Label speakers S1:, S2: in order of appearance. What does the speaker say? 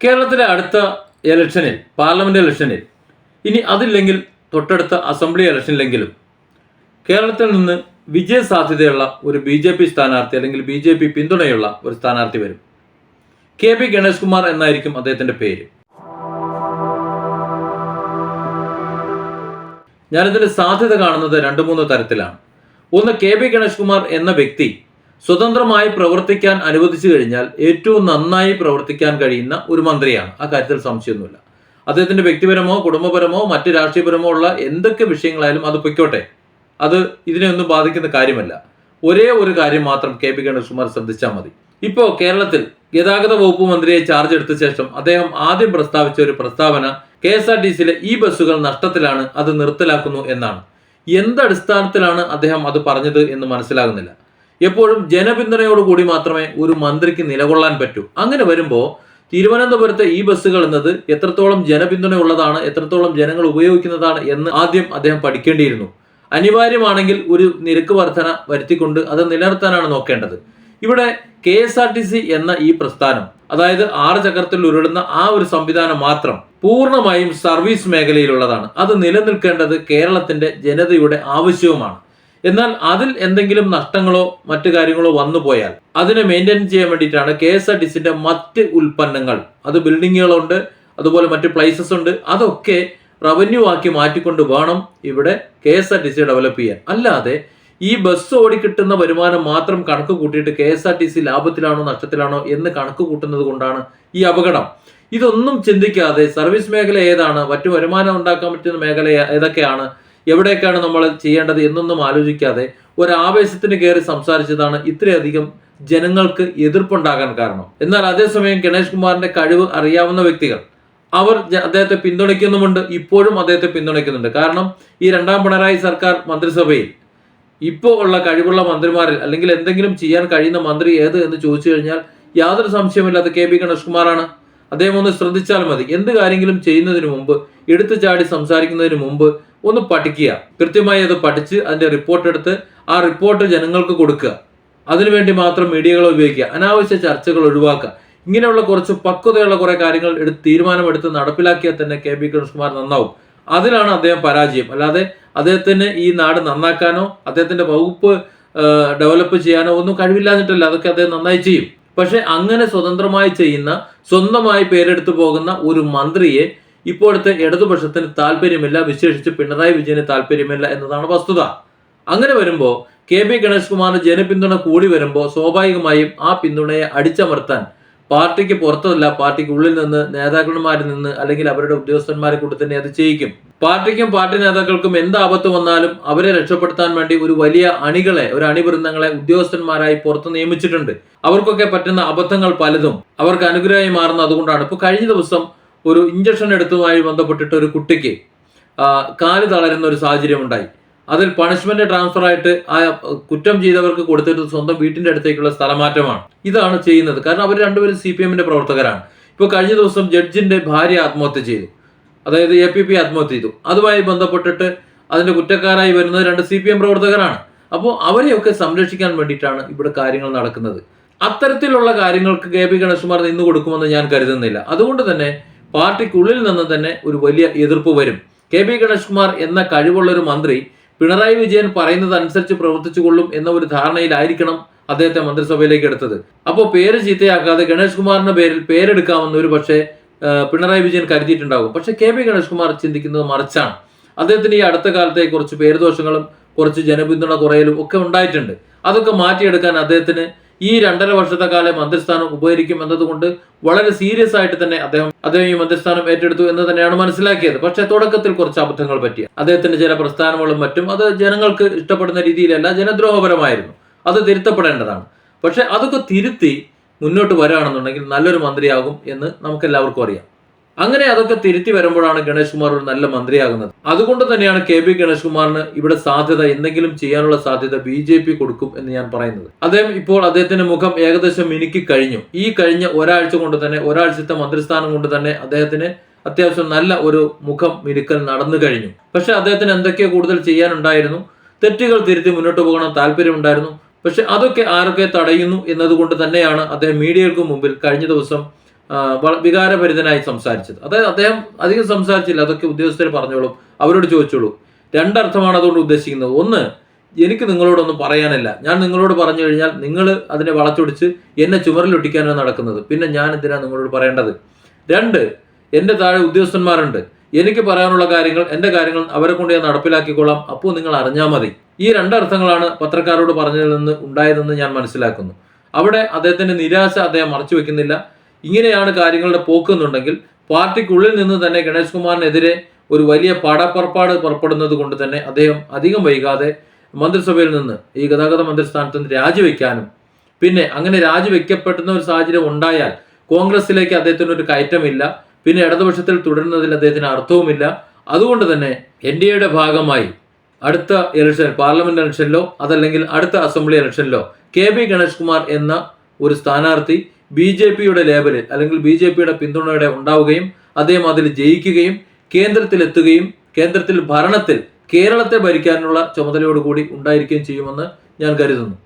S1: കേരളത്തിലെ അടുത്ത ഇലക്ഷനിൽ പാർലമെന്റ് ഇലക്ഷനിൽ ഇനി അതില്ലെങ്കിൽ തൊട്ടടുത്ത അസംബ്ലി ഇലക്ഷനിലെങ്കിലും കേരളത്തിൽ നിന്ന് വിജയ സാധ്യതയുള്ള ഒരു ബി ജെ പി സ്ഥാനാർത്ഥി അല്ലെങ്കിൽ ബി ജെ പി പിന്തുണയുള്ള ഒരു സ്ഥാനാർത്ഥി വരും. കെ പി ഗണേഷ് കുമാർ എന്നായിരിക്കും അദ്ദേഹത്തിന്റെ പേര്. ഞാനിതിന്റെ സാധ്യത കാണുന്നത് രണ്ട് മൂന്ന് തരത്തിലാണ്. ഒന്ന് കെ പി ഗണേഷ് കുമാർ എന്ന വ്യക്തി സ്വതന്ത്രമായി പ്രവർത്തിക്കാൻ അനുവദിച്ചു കഴിഞ്ഞാൽ ഏറ്റവും നന്നായി പ്രവർത്തിക്കാൻ കഴിയുന്ന ഒരു മന്ത്രിയാണ്. ആ കാര്യത്തിൽ സംശയമൊന്നുമില്ല. അദ്ദേഹത്തിന്റെ വ്യക്തിപരമോ കുടുംബപരമോ മറ്റ് രാഷ്ട്രീയപരമോ ഉള്ള എന്തൊക്കെ വിഷയങ്ങളായാലും അത് പൊയ്ക്കോട്ടെ. അത് ഇതിനെ ഒന്നും ബാധിക്കുന്ന കാര്യമല്ല. ഒരേ ഒരു കാര്യം മാത്രം കെ പി ഗണേഷ് കുമാർ ശ്രദ്ധിച്ചാൽ മതി. ഇപ്പോ കേരളത്തിൽ ഗതാഗത വകുപ്പ് മന്ത്രിയെ ചാർജ് എടുത്ത ശേഷം അദ്ദേഹം ആദ്യം പ്രസ്താവിച്ച ഒരു പ്രസ്താവന കെ എസ് ആർ ടി സിയിലെ ഈ ബസ്സുകൾ നഷ്ടത്തിലാണ് അത് നിർത്തലാക്കുന്നു എന്നാണ്. എന്തടിസ്ഥാനത്തിലാണ് അദ്ദേഹം അത് പറഞ്ഞത് എന്ന് മനസ്സിലാകുന്നില്ല. എപ്പോഴും ജനപിന്തുണയോടുകൂടി മാത്രമേ ഒരു മന്ത്രിക്ക് നിലകൊള്ളാൻ പറ്റൂ. അങ്ങനെ വരുമ്പോൾ തിരുവനന്തപുരത്തെ ഈ ബസ്സുകൾ എന്നത് എത്രത്തോളം ജനപിന്തുണയുള്ളതാണ് എത്രത്തോളം ജനങ്ങൾ ഉപയോഗിക്കുന്നതാണ് എന്ന് ആദ്യം അദ്ദേഹം പഠിക്കേണ്ടിയിരുന്നു. അനിവാര്യമാണെങ്കിൽ ഒരു നിരക്ക് വർധന വരുത്തിക്കൊണ്ട് അത് നിലനിർത്താനാണ് നോക്കേണ്ടത്. ഇവിടെ K S R T C എന്ന ഈ പ്രസ്ഥാനം അതായത് ആറ് ചക്രത്തിൽ ഉരുളുന്ന ആ ഒരു സംവിധാനം മാത്രം പൂർണമായും സർവീസ് മേഖലയിലുള്ളതാണ്. അത് നിലനിൽക്കേണ്ടത് കേരളത്തിന്റെ ജനതയുടെ ആവശ്യവുമാണ്. എന്നാൽ അതിൽ എന്തെങ്കിലും നഷ്ടങ്ങളോ മറ്റു കാര്യങ്ങളോ വന്നു പോയാൽ അതിനെ മെയിന്റെയിൻ ചെയ്യാൻ വേണ്ടിയിട്ടാണ് കെ എസ് ആർ ടി സിന്റെ മറ്റ് ഉൽപ്പന്നങ്ങൾ. അത് ബിൽഡിങ്ങുകളുണ്ട് അതുപോലെ മറ്റ് പ്ലേസസ് ഉണ്ട്. അതൊക്കെ റവന്യൂ ആക്കി മാറ്റിക്കൊണ്ട് വേണം ഇവിടെ K S R T C develop ചെയ്യാൻ. അല്ലാതെ ഈ ബസ് ഓടിക്കിട്ടുന്ന വരുമാനം മാത്രം കണക്ക് കൂട്ടിയിട്ട് K S R T C ലാഭത്തിലാണോ നഷ്ടത്തിലാണോ എന്ന് കണക്ക് കൂട്ടുന്നത് കൊണ്ടാണ് ഈ അപകടം. ഇതൊന്നും ചിന്തിക്കാതെ സർവീസ് മേഖല ഏതാണ് മറ്റു വരുമാനം ഉണ്ടാക്കാൻ പറ്റുന്ന മേഖല ഏതൊക്കെയാണ് എവിടെയൊക്കെയാണ് നമ്മൾ ചെയ്യേണ്ടത് എന്നൊന്നും ആലോചിക്കാതെ ഒരാവേശത്തിന് കയറി സംസാരിച്ചതാണ് ഇത്രയധികം ജനങ്ങൾക്ക് എതിർപ്പുണ്ടാകാൻ കാരണം. എന്നാൽ അതേസമയം ഗണേഷ് കുമാറിന്റെ കഴിവ് അറിയാവുന്ന വ്യക്തികൾ അവർ അദ്ദേഹത്തെ പിന്തുണയ്ക്കുന്നുമുണ്ട് ഇപ്പോഴും അദ്ദേഹത്തെ പിന്തുണയ്ക്കുന്നുണ്ട്. കാരണം ഈ രണ്ടാം പിണറായി സർക്കാർ മന്ത്രിസഭയിൽ ഇപ്പോൾ ഉള്ള കഴിവുള്ള മന്ത്രിമാരിൽ അല്ലെങ്കിൽ എന്തെങ്കിലും ചെയ്യാൻ കഴിയുന്ന മന്ത്രി ഏത് എന്ന് ചോദിച്ചു കഴിഞ്ഞാൽ യാതൊരു സംശയമില്ലാത്ത കെ പി ഗണേഷ് കുമാറാണ്. അദ്ദേഹം ഒന്ന് ശ്രദ്ധിച്ചാൽ മതി. എന്ത് കാര്യങ്ങളും ചെയ്യുന്നതിന് മുമ്പ് എടുത്തു ചാടി സംസാരിക്കുന്നതിന് മുമ്പ് ഒന്ന് പഠിക്കുക. കൃത്യമായി അത് പഠിച്ച് അതിന്റെ റിപ്പോർട്ട് എടുത്ത് ആ റിപ്പോർട്ട് ജനങ്ങൾക്ക് കൊടുക്കുക. അതിനുവേണ്ടി മാത്രം മീഡിയകളെ ഉപയോഗിക്കുക. അനാവശ്യ ചർച്ചകൾ ഒഴിവാക്കുക. ഇങ്ങനെയുള്ള കുറച്ച് പക്വതയുള്ള കുറെ കാര്യങ്ങൾ എടുത്ത് തീരുമാനമെടുത്ത് നടപ്പിലാക്കിയാൽ തന്നെ കെ. പി. കൃഷ്ണകുമാർ നന്നാവും. അതിലാണ് അദ്ദേഹം പരാജയം. അല്ലാതെ അദ്ദേഹത്തിന് ഈ നാട് നന്നാക്കാനോ അദ്ദേഹത്തിന്റെ വകുപ്പ് ഡെവലപ്പ് ചെയ്യാനോ ഒന്നും കഴിവില്ലാഞ്ഞിട്ടല്ല. അതൊക്കെ അദ്ദേഹം നന്നായി ചെയ്യും. പക്ഷെ അങ്ങനെ സ്വതന്ത്രമായി ചെയ്യുന്ന സ്വന്തമായി പേരെടുത്തു പോകുന്ന ഒരു മന്ത്രിയെ ഇപ്പോഴത്തെ ഇടതുപക്ഷത്തിന് താല്പര്യമില്ല വിശേഷിച്ച് പിണറായി വിജയന് താല്പര്യമില്ല എന്നതാണ് വസ്തുത. അങ്ങനെ വരുമ്പോൾ കെ. പി ഗണേഷ് കുമാറിന് ജനപിന്തുണ കൂടി വരുമ്പോൾ സ്വാഭാവികമായും ആ പിന്തുണയെ അടിച്ചമർത്താൻ പാർട്ടിക്ക് പുറത്തല്ല പാർട്ടിക്ക് ഉള്ളിൽ നിന്ന് നേതാക്കന്മാരിൽ നിന്ന് അല്ലെങ്കിൽ അവരുടെ ഉദ്യോഗസ്ഥന്മാരെ കൂടി തന്നെ അത് ചെയ്യിക്കും. പാർട്ടിക്കും പാർട്ടി നേതാക്കൾക്കും എന്ത് ആപത്ത് വന്നാലും അവരെ രക്ഷപ്പെടുത്താൻ വേണ്ടി ഒരു വലിയ അണികളെ ഒരു അണിവൃന്ദങ്ങളെ ഉദ്യോഗസ്ഥന്മാരായി പുറത്ത് നിയമിച്ചിട്ടുണ്ട്. അവർക്കൊക്കെ പറ്റുന്ന അബദ്ധങ്ങൾ പലതും. അവർക്ക് അനുഗ്രഹമായി മാറുന്ന അതുകൊണ്ടാണ്. ഇപ്പൊ കഴിഞ്ഞ ദിവസം ഒരു ഇഞ്ചക്ഷൻ എടുത്തതുമായി ബന്ധപ്പെട്ടിട്ട് ഒരു കുട്ടിക്ക് കാൽ തളരുന്ന ഒരു സാഹചര്യം ഉണ്ടായി അതിൽ പണിഷ്മെന്റ് ട്രാൻസ്ഫർ ആയിട്ട് ആ കുറ്റം ചെയ്തവർക്ക് കൊടുത്തിട്ട് സ്വന്തം വീട്ടിന്റെ അടുത്തേക്കുള്ള സ്ഥലമാറ്റമാണ്. ഇതാണ് ചെയ്യുന്നത്. കാരണം അവർ രണ്ടുപേരും സി പി എമ്മിന്റെ പ്രവർത്തകരാണ്. ഇപ്പോൾ കഴിഞ്ഞ ദിവസം ജഡ്ജിന്റെ ഭാര്യ ആത്മഹത്യ ചെയ്തു. അതായത് എ പി പി ആത്മഹത്യ ചെയ്തു. അതുമായി ബന്ധപ്പെട്ടിട്ട് അതിന്റെ കുറ്റക്കാരായി വരുന്നത് രണ്ട് സി പി എം പ്രവർത്തകരാണ്. അപ്പോൾ അവരെയൊക്കെ സംരക്ഷിക്കാൻ വേണ്ടിയിട്ടാണ് ഇവിടെ കാര്യങ്ങൾ നടക്കുന്നത്. അത്തരത്തിലുള്ള കാര്യങ്ങൾക്ക് കെ പി ഗണേഷ്കുമാർ നിന്ന് കൊടുക്കുമെന്ന് ഞാൻ കരുതുന്നില്ല. അതുകൊണ്ട് തന്നെ പാർട്ടിക്കുള്ളിൽ നിന്ന് തന്നെ ഒരു വലിയ എതിർപ്പ് വരും. കെ പി ഗണേഷ് കുമാർ എന്ന കഴിവുള്ള ഒരു മന്ത്രി പിണറായി വിജയൻ പറയുന്നത് അനുസരിച്ച് പ്രവർത്തിച്ചു കൊള്ളും എന്ന ഒരു ധാരണയിലായിരിക്കണം അദ്ദേഹത്തെ മന്ത്രിസഭയിലേക്ക് എടുത്തത്. അപ്പോൾ പേര് ചീത്തയാക്കാതെ ഗണേഷ് കുമാറിന്റെ പേരിൽ പേരെടുക്കാമെന്ന് ഒരു പക്ഷേ പിണറായി വിജയൻ കരുതിയിട്ടുണ്ടാകും പക്ഷെ കെ പി ഗണേഷ് കുമാർ ചിന്തിക്കുന്നത് മറിച്ചാണ്. അദ്ദേഹത്തിന് ഈ അടുത്ത കാലത്തെ കുറച്ച് പേരുദോഷങ്ങളും കുറച്ച് ജനപിന്തുണ കുറയലും ഒക്കെ ഉണ്ടായിട്ടുണ്ട്. അതൊക്കെ മാറ്റിയെടുക്കാൻ അദ്ദേഹത്തിന് ഈ രണ്ടര വർഷത്തെ കാലം മന്ത്രിസ്ഥാനം ഉപകരിക്കും എന്നതുകൊണ്ട് വളരെ സീരിയസ് ആയിട്ട് തന്നെ അദ്ദേഹം അദ്ദേഹം ഈ മന്ത്രിസ്ഥാനം ഏറ്റെടുത്തു എന്ന് തന്നെയാണ് മനസ്സിലാക്കിയത്. പക്ഷെ തുടക്കത്തിൽ കുറച്ച് അബദ്ധങ്ങൾ പറ്റിയ അദ്ദേഹത്തിന്റെ ചില പ്രസ്ഥാനങ്ങളും മറ്റും അത് ജനങ്ങൾക്ക് ഇഷ്ടപ്പെടുന്ന രീതിയിലല്ല ജനദ്രോഹപരമായിരുന്നു. അത് തിരുത്തപ്പെടേണ്ടതാണ്. പക്ഷെ അതൊക്കെ തിരുത്തി മുന്നോട്ട് വരാണെന്നുണ്ടെങ്കിൽ നല്ലൊരു മന്ത്രിയാകും എന്ന് നമുക്ക് എല്ലാവർക്കും അറിയാം. അങ്ങനെ അതൊക്കെ തിരുത്തി വരുമ്പോഴാണ് ഗണേഷ് കുമാർ ഒരു നല്ല മന്ത്രിയാകുന്നത്. അതുകൊണ്ട് തന്നെയാണ് കെ പി ഗണേഷ് കുമാറിന് ഇവിടെ സാധ്യത എന്തെങ്കിലും ചെയ്യാനുള്ള സാധ്യത ബി ജെ പി കൊടുക്കും എന്ന് ഞാൻ പറയുന്നത്. അദ്ദേഹം ഇപ്പോൾ അദ്ദേഹത്തിന്റെ മുഖം ഏകദേശം മിനുക്കി കഴിഞ്ഞു. ഈ കഴിഞ്ഞ ഒരാഴ്ച കൊണ്ട് തന്നെ ഒരാഴ്ചത്തെ മന്ത്രിസ്ഥാനം കൊണ്ട് തന്നെ അദ്ദേഹത്തിന് അത്യാവശ്യം നല്ല ഒരു മുഖം മിനുക്കൽ നടന്നു കഴിഞ്ഞു. പക്ഷെ അദ്ദേഹത്തിന് എന്തൊക്കെയോ കൂടുതൽ ചെയ്യാനുണ്ടായിരുന്നു. തെറ്റുകൾ തിരുത്തി മുന്നോട്ട് പോകണം താല്പര്യമുണ്ടായിരുന്നു. പക്ഷെ അതൊക്കെ ആരൊക്കെ തടയുന്നു എന്നതുകൊണ്ട് തന്നെയാണ് അദ്ദേഹം മീഡിയകൾക്ക് മുമ്പിൽ കഴിഞ്ഞ ദിവസം വികാരഭരിതനായി സംസാരിച്ചത്. അതായത് അദ്ദേഹം അധികം സംസാരിച്ചില്ല. അതൊക്കെ ഉദ്യോഗസ്ഥർ പറഞ്ഞോളും അവരോട് ചോദിച്ചോളൂ. രണ്ടർത്ഥമാണ് അതുകൊണ്ട് ഉദ്ദേശിക്കുന്നത്. ഒന്ന് എനിക്ക് നിങ്ങളോടൊന്നും പറയാനല്ല. ഞാൻ നിങ്ങളോട് പറഞ്ഞു കഴിഞ്ഞാൽ നിങ്ങൾ അതിനെ വളച്ചൊടിച്ച് എന്നെ ചുമരിലൊട്ടിക്കാനാണ് നടക്കുന്നത്. പിന്നെ ഞാൻ എന്തിനാണ് നിങ്ങളോട് പറയേണ്ടത്? രണ്ട് എന്റെ താഴെ ഉദ്യോഗസ്ഥന്മാരുണ്ട്. എനിക്ക് പറയാനുള്ള കാര്യങ്ങൾ എന്റെ കാര്യങ്ങൾ അവരെ കൊണ്ട് ഞാൻ നടപ്പിലാക്കിക്കൊള്ളാം. അപ്പോൾ നിങ്ങൾ അറിഞ്ഞാൽ മതി. ഈ രണ്ടർത്ഥങ്ങളാണ് പത്രക്കാരോട് പറഞ്ഞതിൽ നിന്ന് ഉണ്ടായതെന്ന് ഞാൻ മനസ്സിലാക്കുന്നു. അവിടെ അദ്ദേഹത്തിന്റെ നിരാശ അദ്ദേഹം മറച്ചു വെക്കുന്നില്ല. ഇങ്ങനെയാണ് കാര്യങ്ങളുടെ പോക്കെന്നുണ്ടെങ്കിൽ പാർട്ടിക്കുള്ളിൽ നിന്ന് തന്നെ ഗണേഷ് കുമാറിനെതിരെ ഒരു വലിയ പാടപ്പുറപ്പാട് പുറപ്പെടുന്നത് കൊണ്ട് തന്നെ അദ്ദേഹം അധികം വൈകാതെ മന്ത്രിസഭയിൽ നിന്ന് ഈ ഗതാഗത മന്ത്രിസ്ഥാനത്ത് നിന്ന് രാജിവെക്കാനും പിന്നെ അങ്ങനെ രാജിവെക്കപ്പെടുന്ന ഒരു സാഹചര്യം ഉണ്ടായാൽ കോൺഗ്രസിലേക്ക് അദ്ദേഹത്തിന് ഒരു കയറ്റമില്ല പിന്നെ ഇടതുപക്ഷത്തിൽ തുടരുന്നതിൽ അദ്ദേഹത്തിന് അർത്ഥവുമില്ല. അതുകൊണ്ട് തന്നെ എൻ ഡി എയുടെ ഭാഗമായി അടുത്ത ഇലക്ഷൻ പാർലമെന്റ് ഇലക്ഷനിലോ അതല്ലെങ്കിൽ അടുത്ത അസംബ്ലി ഇലക്ഷനിലോ കെ ബി ഗണേഷ് കുമാർ എന്ന ഒരു സ്ഥാനാർത്ഥി ബി ജെ പിയുടെ ലേബലിൽ അല്ലെങ്കിൽ ബി ജെ പിയുടെ പിന്തുണയുടെ ഉണ്ടാവുകയും അദ്ദേഹം അതിൽ ജയിക്കുകയും കേന്ദ്രത്തിലെത്തുകയും കേന്ദ്രത്തിൽ ഭരണത്തിൽ കേരളത്തെ ഭരിക്കാനുള്ള ചുമതലയോടുകൂടി ഉണ്ടായിരിക്കുകയും ചെയ്യുമെന്ന് ഞാൻ കരുതുന്നു.